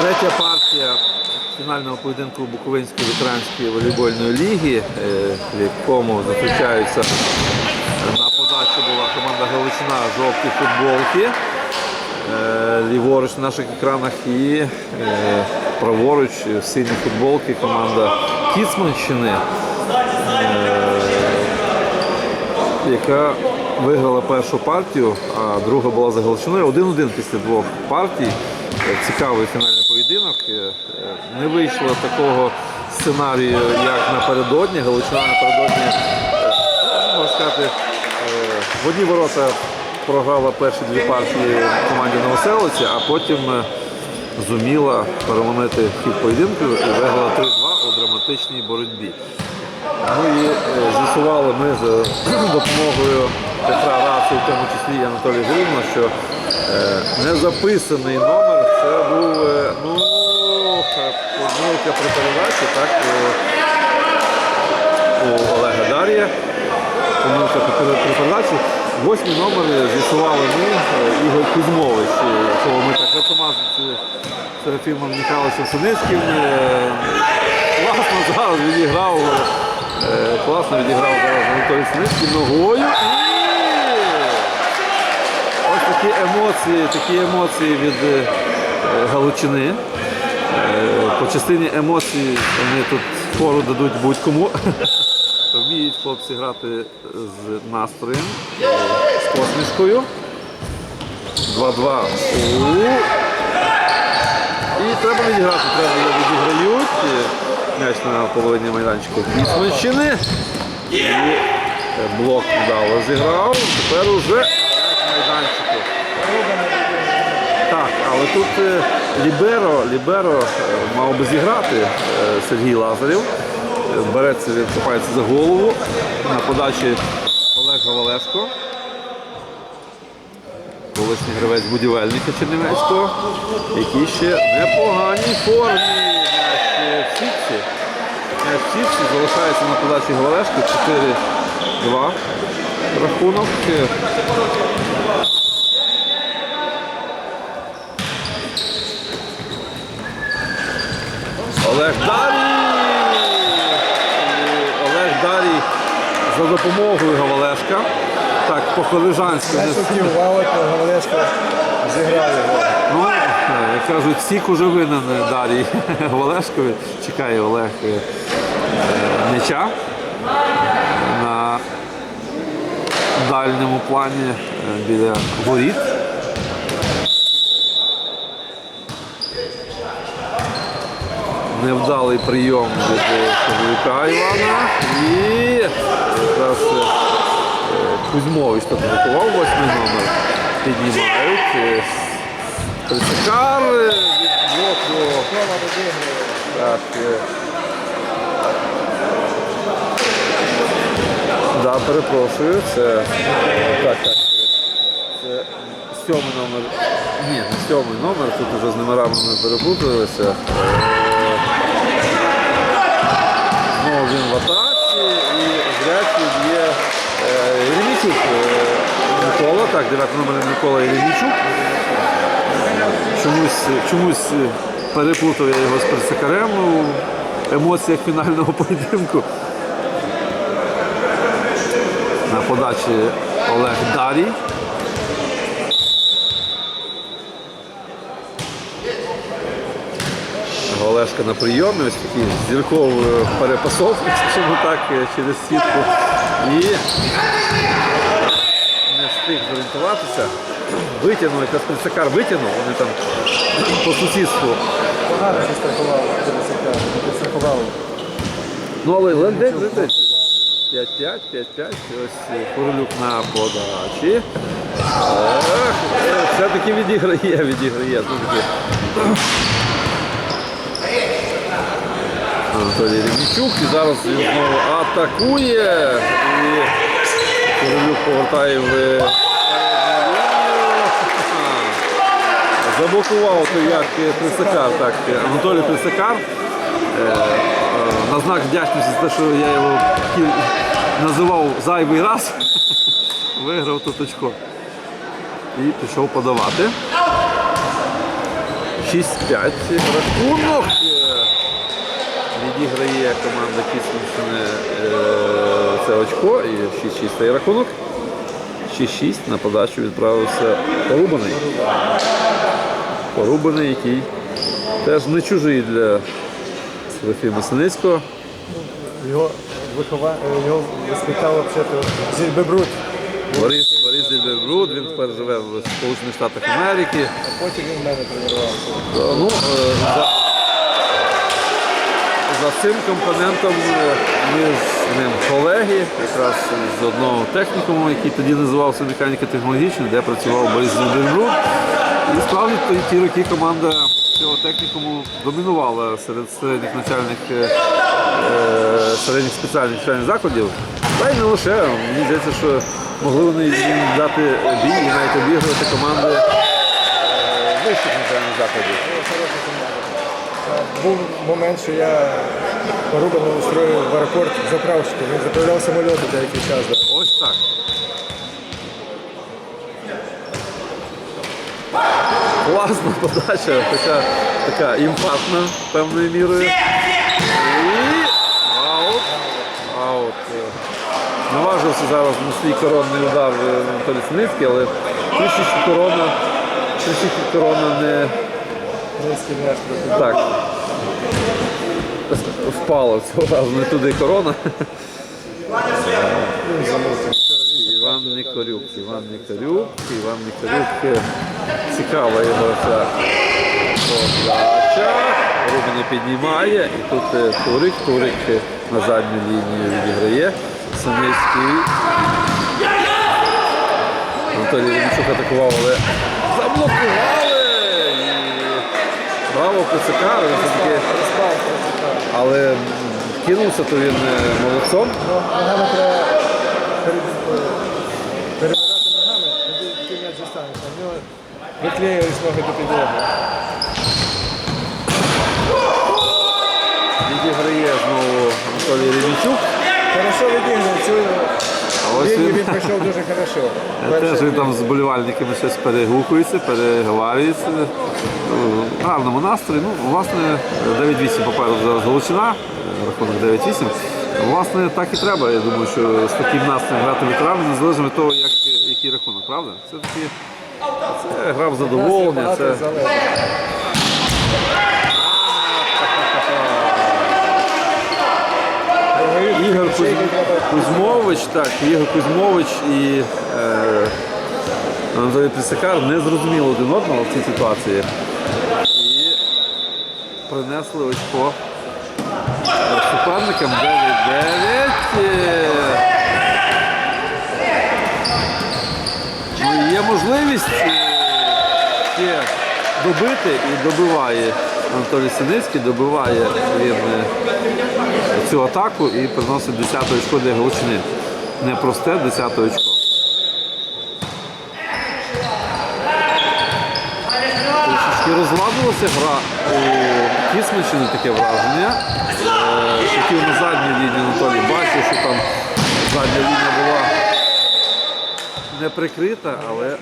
Третя партія фінального поєдинку Буковинської ветеранської волейбольної ліги, е, в якому зустрічаються на подачу була команда Галичина жовті футболки. Е, Ліворуч на наших екранах і е, праворуч в синій футболки команда Кіцманщини, яка виграла першу партію, а друга була за Галичиною. Один-один після двох партій. Цікавий фінальний поєдинок. Е, Не вийшло такого сценарію, як напередодні. Галичина напередодні, е, можна сказати, е, в одні ворота програла перші дві партії команді Новоселиці, а потім зуміла переломити хід поєдинку і виграла 3-2 у драматичній боротьбі. Ну і з'ясували ми за допомогою Петра Раси, в тому числі і Анатолія Григорівна, що незаписаний номер це був ну, е, помилка при так, у, у Олега Дар'я. Помилка при передачі. Восьмий номер з'ясували ми, е, Ігор Кузьмович, е, якого ми так жартома з Серафімом Михайловичем Синицьким. е, Класно зараз відіграв, е, класно відіграв зараз Анатолій Синицький ногою. Ось такі емоції, такі емоції від е, Галичини. Е, По частині емоцій вони тут фору дадуть будь-кому. Вміють хлопці грати з настроєм, з посмішкою. 2-2. У. І треба відіграти, треба відіграють. М'яч на половині майданчику Кіцманщини. І е, блок вдало зіграв. Тепер уже майданчику. Так, але тут е, Ліберо, Ліберо е, мав би зіграти е, Сергій Лазарів. Береться, він хапається за голову. На подачі Олег Говалешко. Колишній гравець будівельника Чернівецького, який ще непоганій формі. Сітці залишається на подачі Говалешко 4-2 рахунок. Олег Дарій! І Олег Дарій за допомогою Говалешка. Так, по-колежанськи. Я шутів, Валик Говалешко зіграв його. Ну, як кажуть, сік уже винен Дарій Говалешкові. Чекає Олег е, м'яча на дальньому плані е, біля воріт. Невдалий прийом від Шевлюка Івана. І якраз е, Кузьмович тут готував восьмий номер. Піднімають. Е, е, від відігрує. Так. Да, перепрошую. Це так, так. Це сьомий номер. Ні, не сьомий номер, тут вже з номерами ми перепуталися. Е, Знову він в атаці і зрячий є е, Єремійчук. Е, Микола, так, дев'ятий номер Микола Єремійчук. Чомусь, чомусь е, переплутав я його з Персикарем у емоціях фінального поєдинку. На подачі Олег Дарій. Олешка на прийомі, ось такий зірковою перепасовкою, скажімо так, е, через сітку. І не встиг зорієнтуватися. Витягнув, якраз Прицакар витягнув, вони там по сусідству. Погано застрахував. Підстрахував. Ну, але лендек, лендек. 5-5, 5-5. Ось е, на подачі. Е, Все-таки відіграє, відіграє. Анатолій Рівнічук. І зараз він знову атакує. І Курилюк повертає в. Заблокував той як Присакар, так, Анатолій Присакар. Е, е, На знак вдячності за те, що я його називав зайвий раз, виграв тут очко. І пішов подавати. 6-5 рахунок. Відіграє команда Кісненщини е, це очко і 6-6 стає рахунок. 6-6 на подачу відправився Порубаний. Порубаний, який теж не чужий для Серафіма Синицького. Його вихова... е, його воспитав Зільбебрут, Борис, Борис Дельбербруд, він тепер живе в Сполучених Штатах Америки. а потім він в мене тренувався. Ну, е, за, за цим компонентом ми з ним колеги, якраз з одного технікуму, який тоді називався механіка технологічна, де працював Борис Зельбербруд. І справді ті- роки команда цього технікуму домінувала серед середніх начальних е, е, середніх спеціальних навчальних закладів. Та й не лише. Мені здається, що могли вони дати бій і навіть обігрувати команди е, вищих навчальних закладів. Був момент, що я Порубаного устроїв в аеропорт заправщиком. Він заправляв самольоти деякий час. Ось так. Класна подача, така, така імпактна певною мірою. І аут. Аут. Наважився зараз на свій коронний удар е, Анатолій Синицький, але трішечки корона, трішечки корона не так. Впала цього разу не туди корона. Іван Никорюк, Іван Никорюк, Іван Никорюк. Цікава його ця подача. Рубина піднімає і тут е, Турик, Турик е, на задню лінію відіграє. Синицький. Анатолій Ремчук атакував, але заблокували. І браво він все-таки. Але кинувся, то він е, молодцом. Ногами треба перебирати ногами, тоді м'яч дістанеться. В до підлоги. Відіграє знову Анатолій Ремінчук. Хорошо відіграє цю А ось він- він пройшов дуже хорошо. Теж він там з болівальниками щось перегукується, переговарюється. Ну, В гарному настрої. Ну, власне, 9-8 попереду зараз Галичина, е, рахунок 9-8. Власне, так і треба. Я думаю, що з таким настроєм грати ветерани, незалежно від того, як, який рахунок, правда? Це таки це гра в задоволення. Це... Ігор Кузьмович, так, Ігор Кузьмович і е, Анатолій Присакар не зрозуміли один одного в цій ситуації. І принесли очко е, суперникам 9-9. Е, Ну, є можливість е, добити і добиває Анатолій Синицький, добиває він е, цю атаку і приносить 10 очко для Галичини. Не просте 10 очко. Трішечки розладилася гра у Кісмичини таке враження. Е, Хотів на задню лінію Анатолій бачив, що там задня лінія була не прикрита, але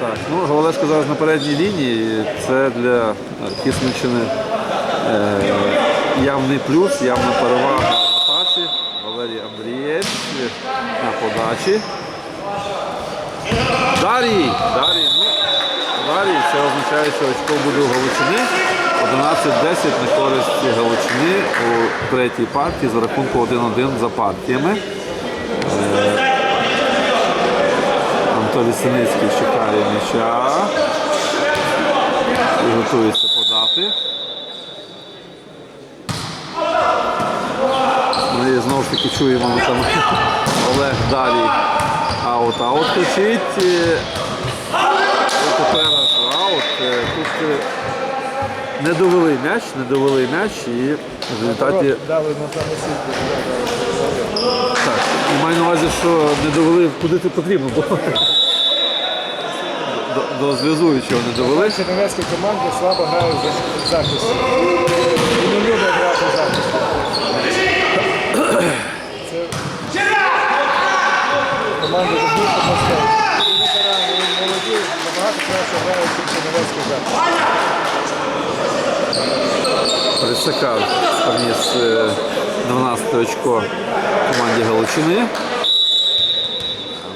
так, ну Галалешко зараз на передній лінії. Це для Кісничини е, явний плюс, явна перевага на атаці. Валерій Андрієць на подачі. Дарій! Дарій, ну, Дарій, це означає, що очко буде у Галичини. 11-10 на користь Галичини у третій партії за рахунку 1-1 за партіями. Анатолій Синицький чекає м'яча і готується подати. Ми знову ж таки чуємо там Олег далі аут-аут кричить. Тепер аут. Тут е, не довели м'яч, не довели м'яч і в результаті так. І маю на увазі, що не довели куди ти потрібно було. До, до зв'язуючого не довели. Чернівецькі команди слабо грають в захисті. І не люблять грати в захисті. Це команди дуже мостей. І ветерани, і молоді набагато краще грають, ніж чернівецький захист. Присакар приніс е, 12 очко команді Галичини.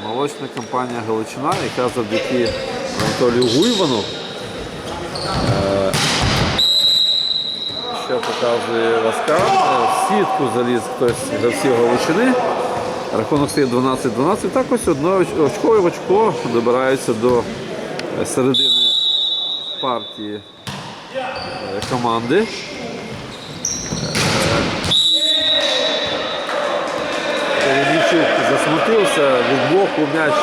Молочна компанія Галичина, яка завдяки Анатолію Гуйвану, е, що показує Васка, е, в сітку заліз хтось за всі Галичини. Рахунок стає 12-12. Так ось одно оч- очко і в очко добирається до середини партії е, команди. Засмутився від боку м'яч.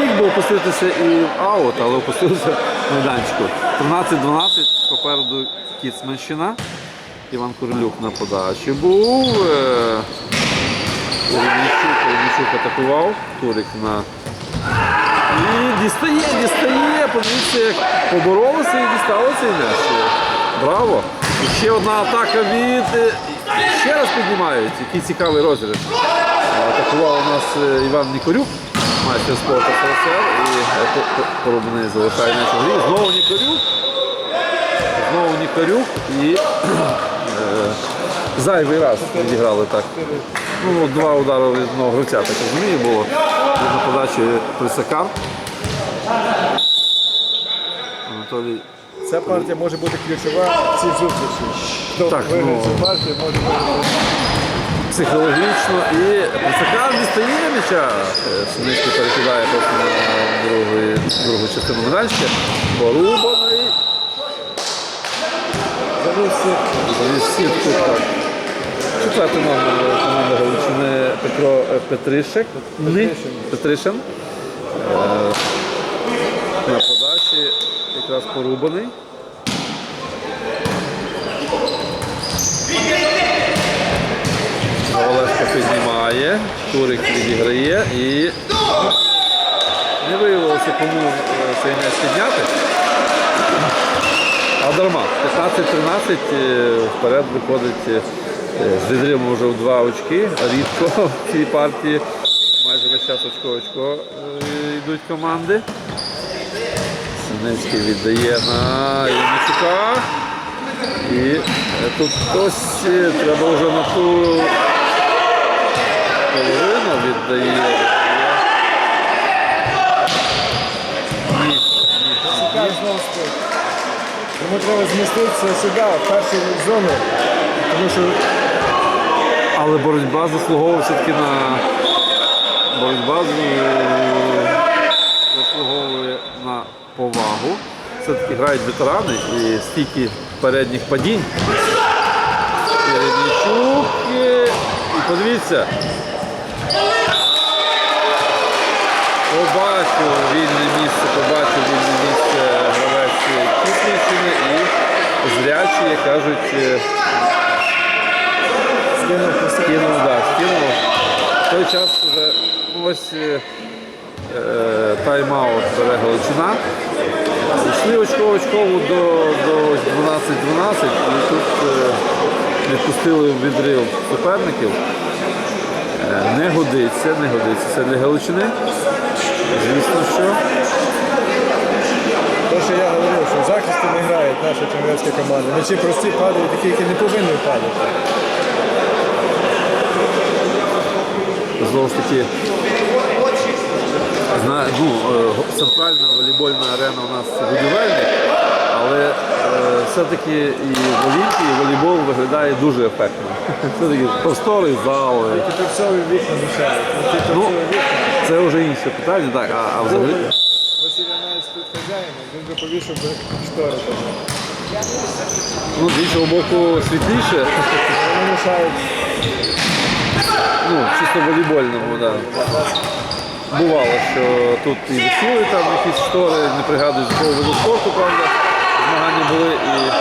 Міг би опуститися і аут, але опустився в майданчику. 13-12 попереду Кіцманщина. Іван Курилюк на подачі був. Е, Ремійчук, Ремійчук атакував. Турик на. І дістає, дістає. Подивіться, як поборолися і дістали цей м'яч. Браво! І ще одна атака від. е, Ще раз піднімають. Який цікавий розіграш. Атакував у нас е, Іван Нікорюк, майстер спорту СРСР. І е, по- по- залишає у грі. Знову Нікорюк. Знову Нікорюк і е, зайвий раз відіграли так. Ну, два удари від одного гравця, так розумію, було. На подачі Присакар. Анатолій Ця партія може бути ключова в цій зустрічі. Хто Так, виграє ну, цю партію, може бути. Психологічно і Присакар дістає м'яча. Е, перекидає просто на другу, другу частину медальчика. Порубаний. Заліз сітку. Четвертий номер команди Галичини Петро е, Петришек. Петришин. Е, На подачі якраз порубаний. Олешко піднімає, Турик відіграє і не виявилося кому е, цей м'яч підняти. А дарма. 15-13 е, вперед виходить е, з відривом вже в два очки. Рідко в цій партії. Майже весь час очко-очко йдуть команди. Синицький віддає на Євничука. І тут хтось треба вже на ту половину віддає. Ні, ні, спить. Йому треба зміститися сюди, в першу зону, тому що Але боротьба заслуговує все-таки на боротьба е, заслуговує на повагу. Все-таки грають ветерани і стільки передніх падінь. Переднічук. е, І подивіться. Побачив вільне місце, побачив вільне місце гравець Кіснівщини і зрячі, як кажуть, е, скинув. Скинув, да, скинув. В той час вже ось е, е, тайм-аут бере Галичина. Йшли очково до, до 12-12 і тут е, відпустили відрив суперників. Не годиться, не годиться. Це для Галичини. Звісно, що. Те, що я говорив, що в захисті не грають наша чернівецька команда. М'ячі прості падають, такі, які не повинні падати. знову ж таки, зна- ну, е, центральна волейбольна арена у нас будівельник, але е, все-таки і в Олімпії волейбол виглядає дуже ефектно. Все-таки просторий зал. е, Теперцові вікна. Ну, вікна. Це вже інше питання, так, а, а взагалі. Василь Янець тут хазяїн, він би повішав би штори. Ну, з іншого боку, світліше, Вони мішають. ну, чисто волейбольному, так. Бувало, що тут і висіли там якісь штори, не пригадую з якого виду спорту, правда. Змагання були і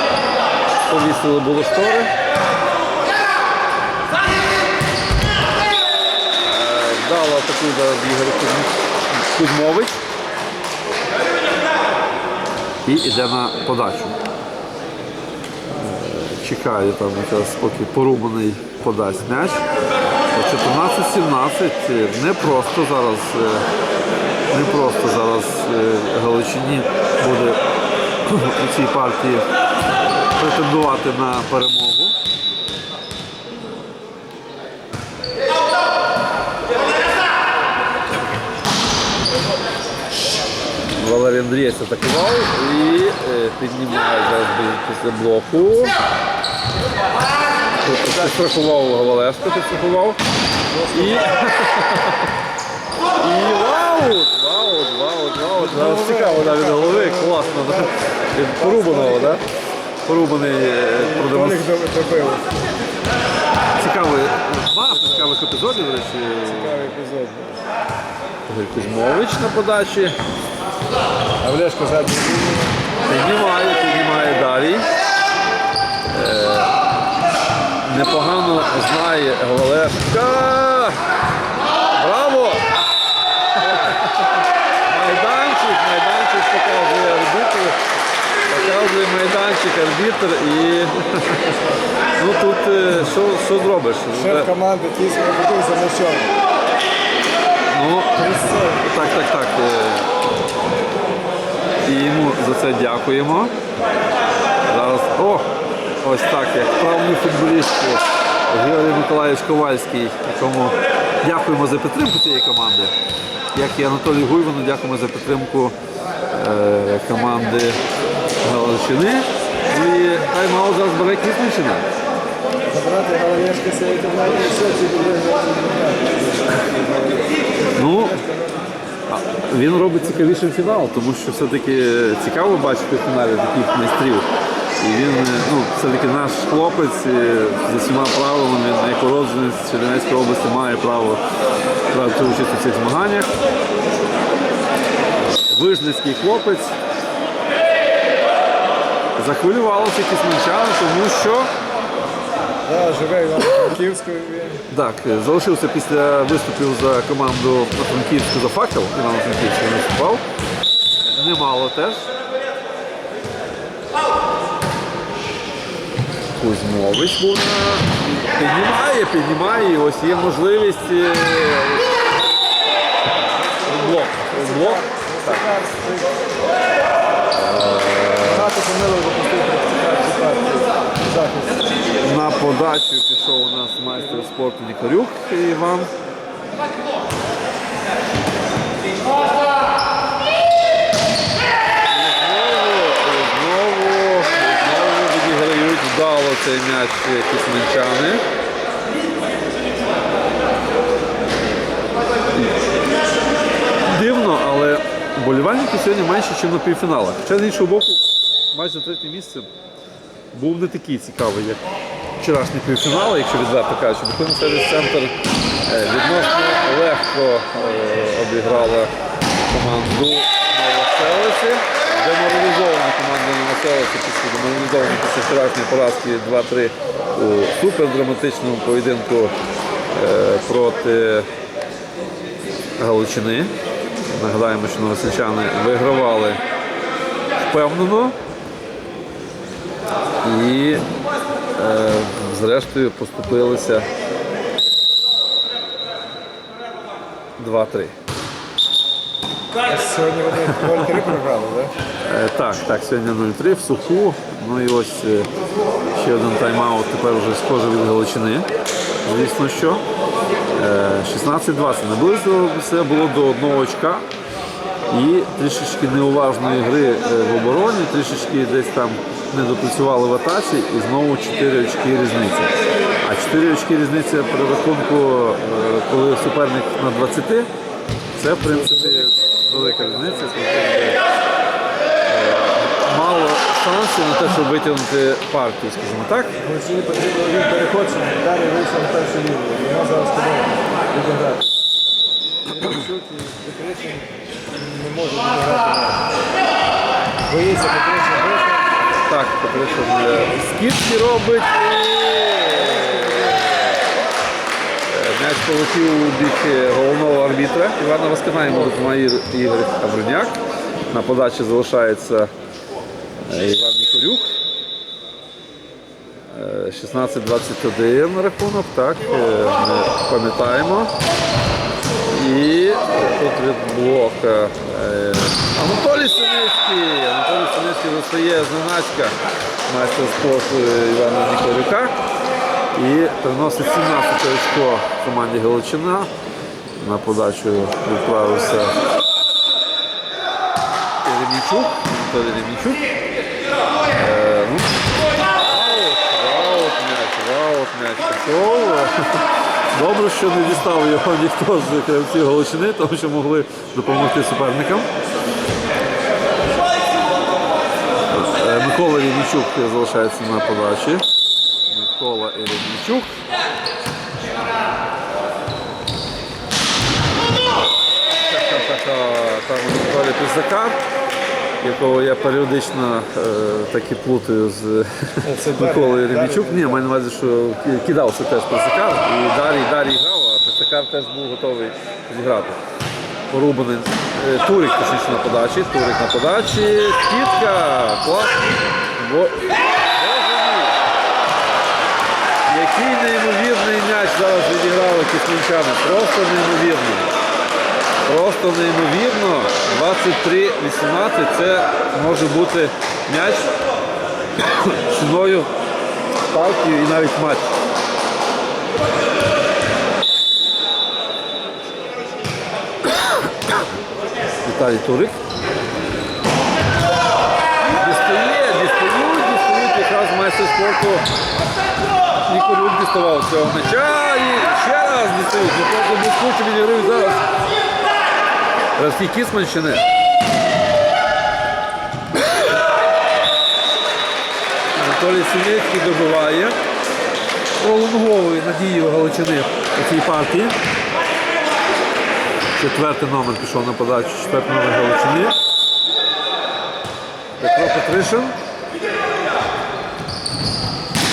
повісили було штори. Вдало атакує зараз Ігор Кузьм- Кузьмович. І йде на подачу. Е, Чекає там якраз поки порубаний подасть м'яч. 14-17. е, Не просто зараз, е, не просто зараз Галичині буде у цій партії претендувати на перемогу. Валерій Андрієць атакував і е, піднімає зараз після блоку. Підстрахував Валешко, підстрахував. І, і ваут! Ваут, ваут, ваут. Зараз цікаво да, від голови, класно. Да? Від Порубаного, да? Порубаний е, продемонстрував. Цікавий, багато цікавих епізодів, до речі. Цікавий епізод. Кузьмович на подачі. А Влешко задній. Піднімає, піднімає Дарій. Е, непогано знає Говалешка. Браво! Майданчик, майданчик показує арбітр. Показує майданчик арбітр і ну тут е, що, що зробиш? Шеф команди тісно ведуть за м'ячом. Ну, так, так, так. е, І йому за це дякуємо. Зараз, о, ось так, як правильний футболіст Георгій Миколаївич Ковальський, якому дякуємо за підтримку цієї команди. Як і Анатолію Гуйвану, дякуємо за підтримку е, команди Галичини. І тайм-аут зараз бере Кісничина. Забрати Галаєшки сидіти в навіть все ці буде Ну, він робить цікавішим фінал, тому що все-таки цікаво бачити фіналі таких майстрів. І він е, ну, все-таки наш хлопець е, за всіма правилами, він як уродженець Чернівецької області має право брати участь у цих змаганнях. Вижницький хлопець. Захвилювалися кисменчани, тому що Да, живе Іван Франківською. Так, е, залишився після виступів за команду Франківську за факел. Івано Франківський виступав. Немало теж. Кузьмович був на... піднімає, піднімає. І ось є можливість. е, Блок. Блок. Багато помилок На подачу пішов у нас майстер спорту Нікарюк Іван. Вдало цей м'яч кисменчани. Дивно, але болівальники сьогодні менше, ніж на півфіналах. Хоча з іншого боку, майже третє місце був не такий цікавий, як вчорашні півфінали, якщо відверто кажучи. Бо сервіс центр е, відносно легко е, обіграла команду Новоселиці. Деморалізована команда Новоселиці після деморалізована після вчорашньої поразки 2-3 у супердраматичному поєдинку е, проти Галичини. Нагадаємо, що новосельчани вигравали впевнено. І зрештою поступилися 2-3. Сьогодні вони 0-3 програли, так? Е, так, так, сьогодні 0-3 в суху. Ну і ось е, ще один тайм-аут тепер вже схоже від Галичини. Звісно, що. Е, 16-20. Наблизилося було до одного очка. І трішечки неуважної гри е, в обороні, трішечки десь там не допрацювали в атаці і знову 4 очки різниці. А 4 очки різниці при рахунку, е, коли суперник на 20, це в принципі велика різниця. Е, Мало шансів на те, щоб витягнути партію, скажімо так. Він переход, щоб далі вийшов на першу лінію. Його зараз подобається відіграти. Не може відіграти. Боїться вийшов. Так, е, скидки робить. е, М'яч полетів у бік е, головного арбітра Івана Воскина, йому допомагає Ігор Абруняк. На подачі залишається е, Іван Нікорюк. Е, 16-21 рахунок, так, е, ми пам'ятаємо. І тут від блока е, Анатолій Синицький. Синицький достає зненацька майстер спорту Івана Ніколюка і приносить 17 очко команді Галичина. На подачу відправився Ремічук, Ремічук. Е, ну. Добре, що не дістав його ніхто з гравців Галичини, тому що могли допомогти суперникам. Е, Микола залишається на подачі. Микола Ремічук. Там Анатолій Писакар, якого я періодично е, так і плутаю з Миколою Ремічук. Ні, маю на увазі, що кидався теж Писакар, і Дарій, Дарій грав, а Писакар теж був готовий зіграти. Порубаний е, Турик точніше на подачі, Турик на подачі, скидка, клас. Бо... Який неймовірний м'яч зараз відіграли кислинчани. Просто неймовірно. Просто неймовірно. 23-18 це може бути м'яч ціною партію і навіть матч. Віталій Турик. Дістає, дістають, дістають якраз майстер спорту. Ніколюк діставав цього м'яча і ще раз дістають. Просто блискуче відіграють зараз. Гравці Кісманщини. Анатолій Синицький добиває. Пролонговує надію Галичини у цій партії. Четвертий номер пішов на подачу, четвертий номер Галичини. Петро Петришин.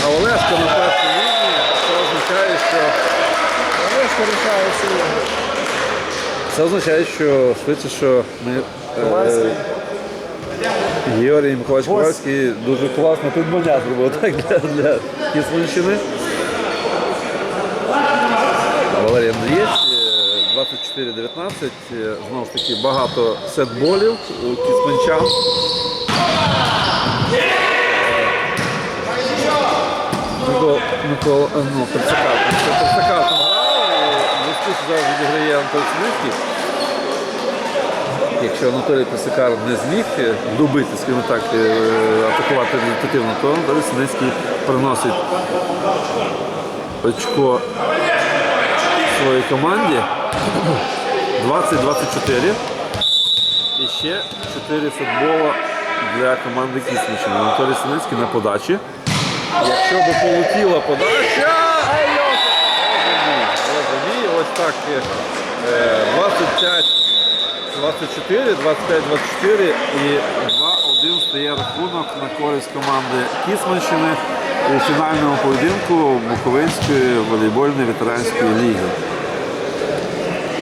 А Олешко на першій лінії. Це означає, що Олешко рішає всі це означає, що швидше, що ми Ковальський. е, Георгій Миколаївич Ковальський дуже класно тут маня зробив так для, для Кислинщини. Валерій Андрієць, е, 24-19. е, Знову ж таки багато сетболів у кісманчан. Микола, е, ну, Перцака, Перцака там грав, блискуче зараз відіграє Антон Синицький. Якщо Анатолій Писакар не зміг е, добити, скажімо так, е, атакувати результативно, то Анатолій Синицький приносить очко своїй команді 20-24. І ще 4 футбола для команди Кісничина. Анатолій Синицький на подачі. Якщо би полетіла подача. Боже ось так. е, 25 24, 25-24 і 2-1 стає рахунок на користь команди Кісманщини у фінальному поєдинку Буковинської волейбольної ветеранської ліги.